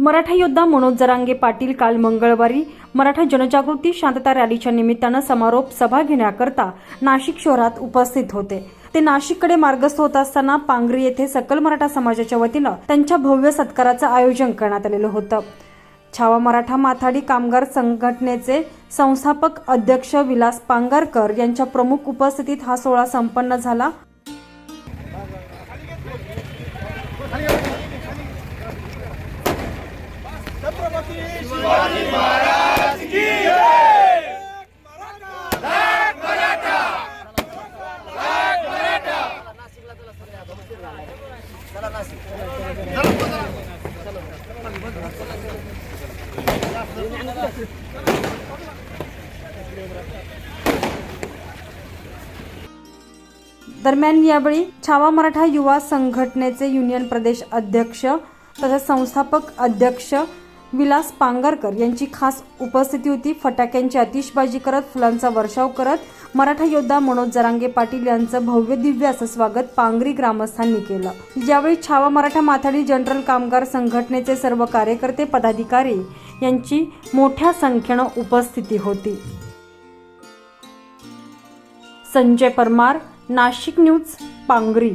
मराठा योद्धा मनोज जरांगे पाटील काल मंगळवारी मराठा जनजागृती शांतता रॅलीच्या निमित्तानं समारोप सभा घेण्याकरता नाशिक शहरात उपस्थित होते. ते नाशिककडे मार्गस्थ होत असताना पांगरी येथे सकल मराठा समाजाच्या वतीनं त्यांच्या भव्य सत्काराचं आयोजन करण्यात आलेलं होतं. छावा मराठा माथाडी कामगार संघटनेचे संस्थापक अध्यक्ष विलास पांगारकर यांच्या प्रमुख उपस्थितीत हा सोहळा संपन्न झाला. दरम्यान यावेळी छावा मराठा युवा संघटनेचे युनियन प्रदेश अध्यक्ष तसेच संस्थापक अध्यक्ष विलास पांगरकर यांची खास उपस्थिती होती. फटाक्यांची आतिषबाजी करत फुलांचा वर्षाव करत मराठा योद्धा मनोज जरांगे पाटील यांचं भव्य दिव्य असं स्वागत पांगरी ग्रामस्थांनी केलं. यावेळी छावा मराठा माथाडी जनरल कामगार संघटनेचे सर्व कार्यकर्ते पदाधिकारी यांची मोठ्या संख्येनं उपस्थिती होती. संजय परमार नाशिक न्यूज पांगरी.